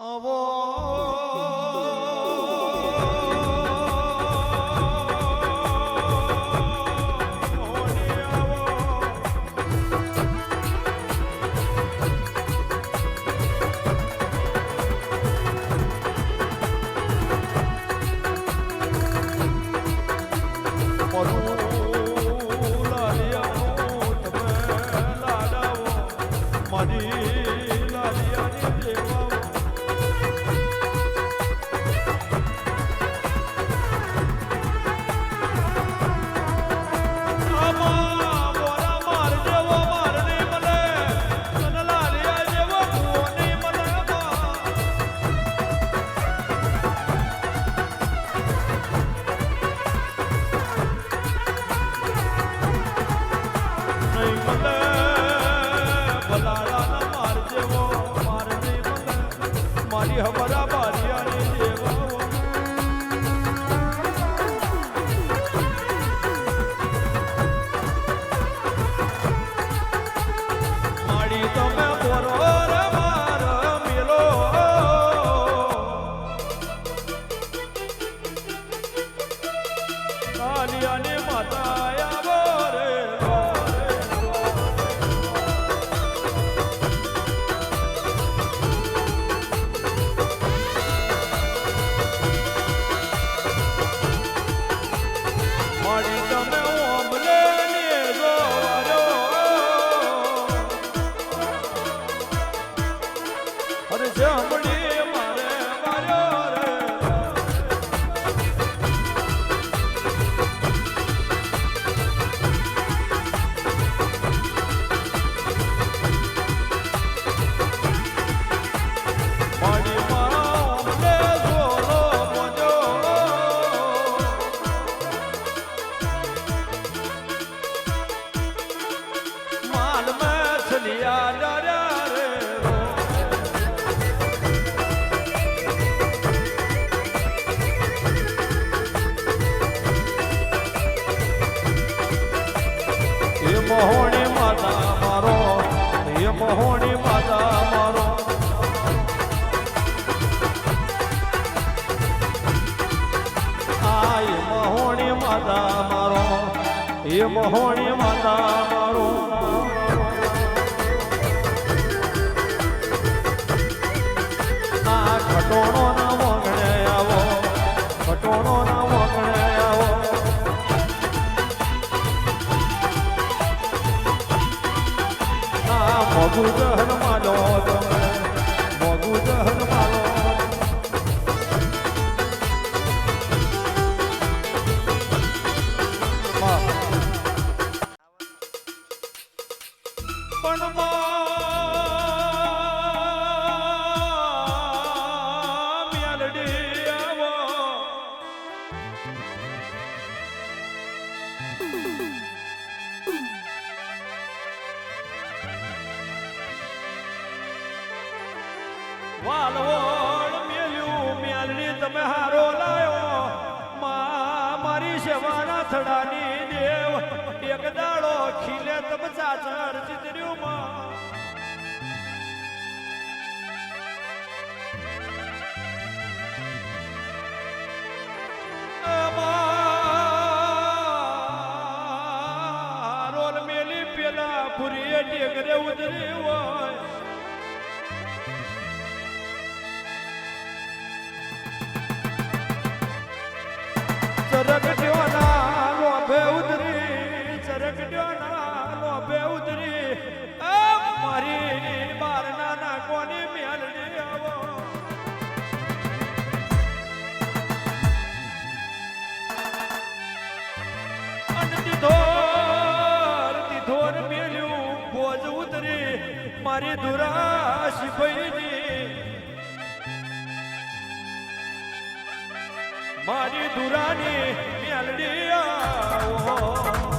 આવો અરે જાંબલી માતા મારો. એ મહોણી માતા મારો. આ ખટોણો ના વગણે આવો ખટોણો ના વગણે આવો. આ મગુ જહન માલો તમે વાલવોડ મેલ્યું મેલડી તમે હારો લાયો. માં મારી સેવાના થડાની દેવ, એક ખીલે તમે ચાચર ચિતર્યું માં રોલ મેલી પેલા ભૂરીએ ટેકરે ઉતરી ચરકટ્યો ના લોભે ઉતરી ચરકટ્યો ના લોભે ઉતરી મારી બાર ના કોની મેલડી આવો. અન તીધોર તીધોર મેલ્યું, ભોજ ઉતરી. મારી ધુરા શિફઈની મારી દુરાની મેલડી આવો.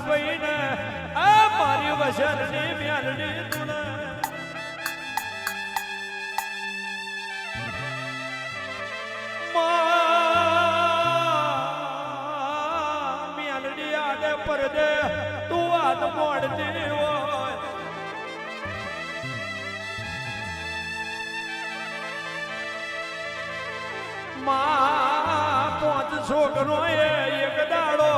દુરાશી બહીને આ મારી વસનની મ્યાલની તુણ મ્યાલની આડે પરદે તું વાત મોડતી હોય. માં છોકરો એ એક દાડો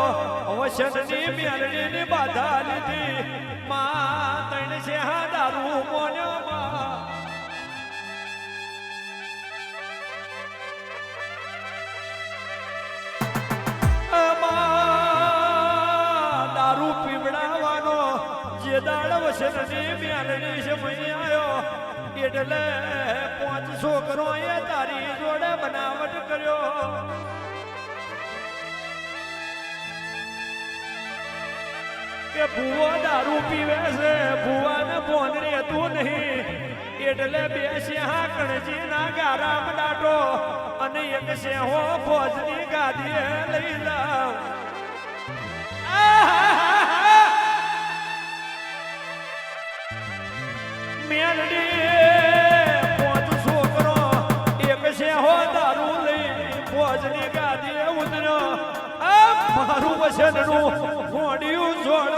વસનની મેલડીની બાધા લીધી. માં તણ છે હા દારૂ મોન્યો માં. માં દારૂ પીવડાવવાનો જે દાડ વસનની મેલડી સમય આવ્યો એટલે પાંચ છોકરો એ તારી જોડે બનાવટ કર્યો. કે ભૂવો દારૂ પીવે છે. ભૂવાને ફોન રહેતું નહીં. એટલે બે સિંહા કણજી ના ગારામ દાટો અને એક સિંહો ફોજની ગાદીએ લઈ જાવ! મેલડી પોત છોકરો, એક શેહો દારૂ લઈ ફોજની ગાદીએ ઉતર્યો. આ મારું વસનનું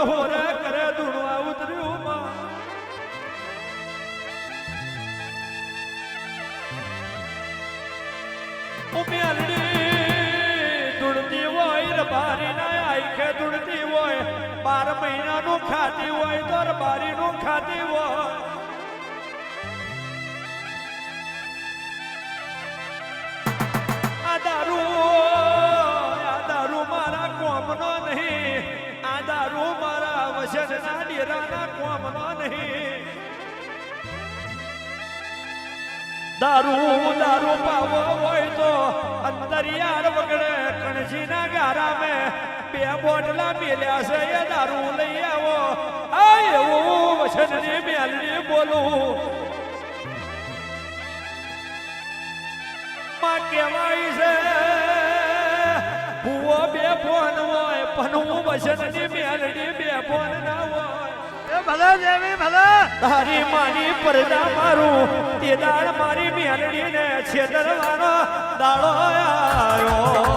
હોરે કરે ધૂણવા ઉતર્યું હોય, રબારી ના આંખે હોય, બાર મહિનાનું ખાતી હોય તો રબારીનું ખાતી મારા વસનના ડેરાના કોમનો નહીં દારૂ દારૂ પાવો હોય તો અંતરિયાળ વગડે કણજીના ગારામે બે બોટલા મેલ્યા છે એ દારૂ લઈ આવો આ એવું વસનની મેલની બોલું માં કહેવાય છે ભૂવો બે ફોન હોય પણ હું વસનની મેલડી બે ફોન ના હોય. ભલે દેવી ભલે. તારી મારી પરદા મારું તે દાળ મારી મેલડી ને છેતરવાનો દાડો આવ્યો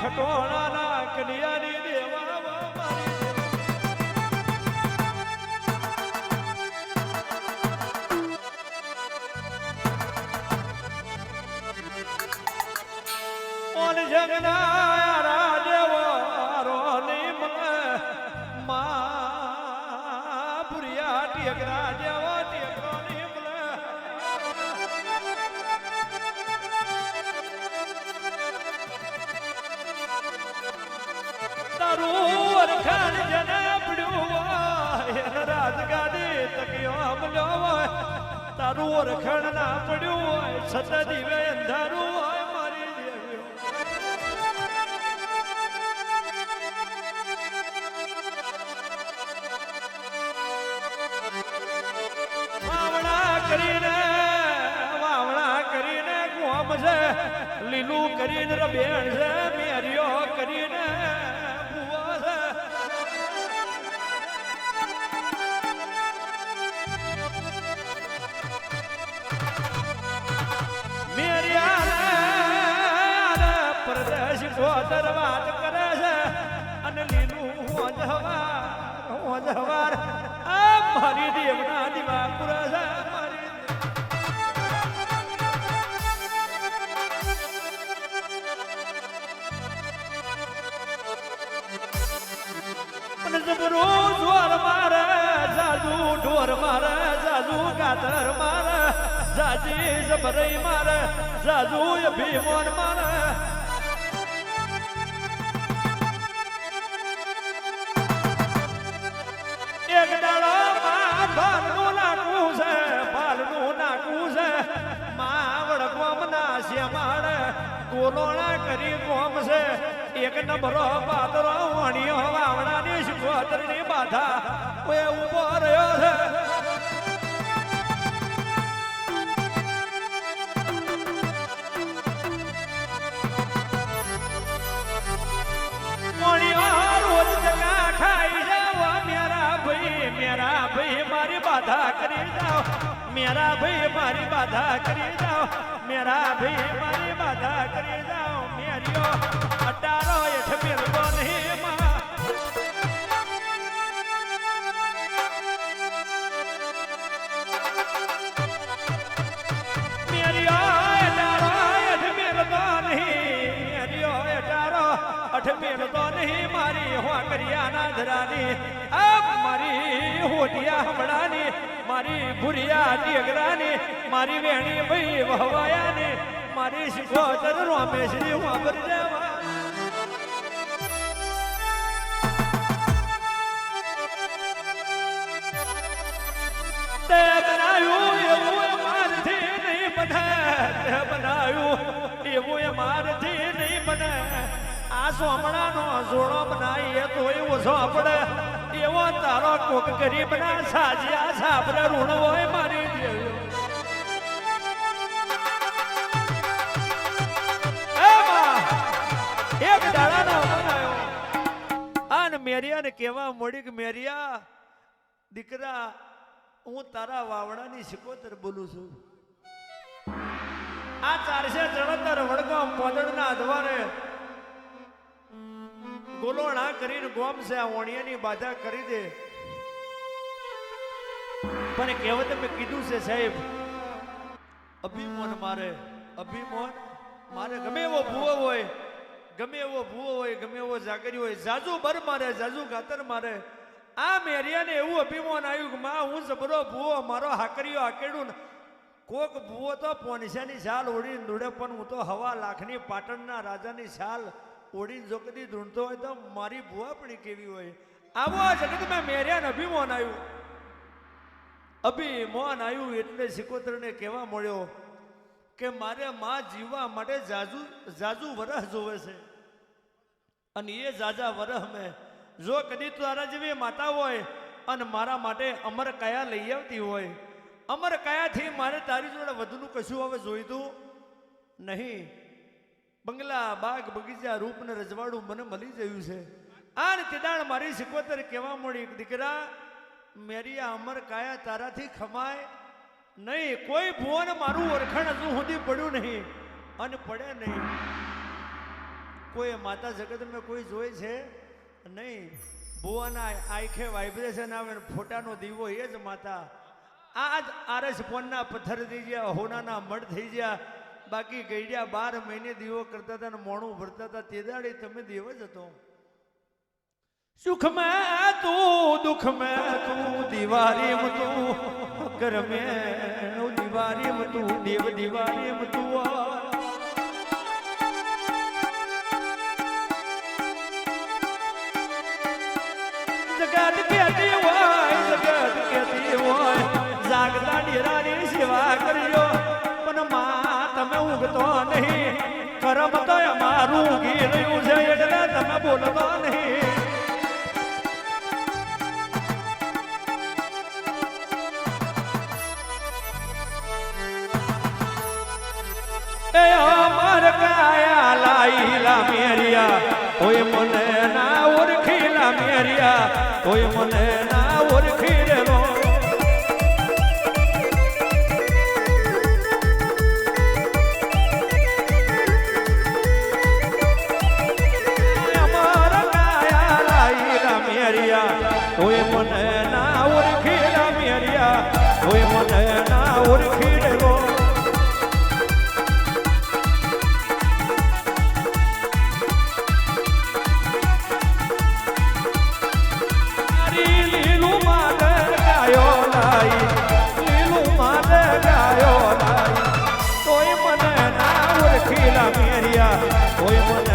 ખટોળાના કન્યાની દેવા મારી ઓન જગના તારું વરખાણ જને પડ્યું હોય, એને રાજગાદી તકિયો અમલ્યો હોય, તારું વરખાણ ના પડ્યું હોય, છતાં દીવે અંધારું હોય, મારી વાવણા કરીને વાવણા કરીને કોમ છે, લીલું કરીને રબેણ છે ગોદર વાત કરે છે અને લીલું હોજ હવાર હોજ હવાર. આ મારી દેવના દીવા પૂરા છે ઢોર મારે મારે, જાજુ ભીમોન મારે. કરી કોમ છે. એક નંબરો પાતરો વણિયો વાવણાની શિકોતરની બાધા. ઓએ ઊભો રહ્યો છે. મેરા ભાઈ મારી બાધા કરી જાઓ. મેરા ભાઈ મારી બાધા કરી જાઓ. મેરા ભાઈ મારી બાધા કરી જાઓ. હોકરિયાના ધરાની આ મારી હોટિયા હમણાની મારી ભુરિયા ટેગરાની મારી વેણી ભાઈ વહવાયાની મારી શિખોતર રોમેશની વાપરી દેવા તે બનાવ્યું એવું મારથી નહીં બને. તે એવું એ મારથી નહીં બને. આ સોમણાનો જોડો બનાવીએ તો એવું સોંપડે એવો તારો કોક ગરીબના સાજ્યા સાપરે ઋણ હોય આન મેરિયાને કહેવા મળી કે, મેરિયા, દીકરા, હું તારા વાવડાની સિકોતર બોલું છું. આ ચારસે ચડતર વડગામ પોદળના અધવારે ગોલોણા કરીને ગોમ છે, આ ઓણિયાની બાધા કરી દે. પણ કહેવત મેં કીધું છે, સાહેબ, અભિમોન મારે અભિમોન મારે. ગમે એવો ભૂવો હોય ગમે એવો ભૂવો હોય, ગમે એવો જાગરી હોય, જાજુ બર મારે, જાજુ ગાતર મારે. આ મેરિયાને એવું અભિમાન આવ્યું કે, માં, હું જબરો ભૂવો, મારો હાકરીઓ હાકેડું કોક ભૂવો તો પોનસાની છાલ ઓઢીને દોડે, પણ હું તો હવા લાખની પાટણના રાજાની છાલ ઓળીને જો કદી ધૂણતો હોય તો મારી ભૂવા પણ કેવી હોય? આવો આ જગતમાં મેરિયાને અભિમાન આવ્યું. અભિમાન આવ્યું એટલે સિકોતરને કહેવા મળ્યો કે, મારે માં જીવવા માટે જાજુ જાજુ વરસ જોવે છે. અને એ જાજા વરહ મેં જો કદી તારા જેવી માતા હોય અને મારા માટે અમર કયા લઈ આવતી હોય, અમર કયાથી મારે તારી જોડે વધુનું કશું હવે જોઈતું નહીં. બંગલા, બાગ, બગીચા રૂપને રજવાડું મને મળી ગયું છે. આ ને તેદાણ મારી સિકોતર કહેવા મળી, દીકરા, મેરી આ અમર કાયા તારાથી ખમાય નહીં. કોઈ ભુવન મારું ઓળખાણ હજુ સુધી પડ્યું નહીં અને પડે નહીં. કોઈ માતા જગતમાં કોઈ જોઈ છે? નહીં. બુવાના આંખે વાઇબ્રેશન આવે ને ફોટાનો દીવો એ જ માતા. આ જ આરસ ફોનના પથ્થર થઈ ગયા, હોનાના મઢ થઈ ગયા. બાકી ગઈડ્યા બાર મહિને દીવો કરતા હતા ને મોણું ભરતા હતા. તે દાડે તમે દેવ જ હતો. સુખ મેં તું દુઃખ મેં તું દિવારી તું કર મેં દિવારી તું, દેવ દિવારી તું. જગત કેતી હોય હોય. સેવા કરજો પણ તમે ઊંઘતો નહીં. કરમ તો અમારું ઘી રહ્યું છે, એટલે તમે બોલતો નહીં. એ અમર કાયા લાઈલા મેરિયા કોઈ મને ના ઓળખીલા મેરિયા કોઈ મને ના ઓળખી રેલો અમર કાયા લાઈલા મેરિયા કોઈ મને ના ઓળખીલા મેરિયા કોઈ મને ના ઓળખી રેલો મેરિયા તોય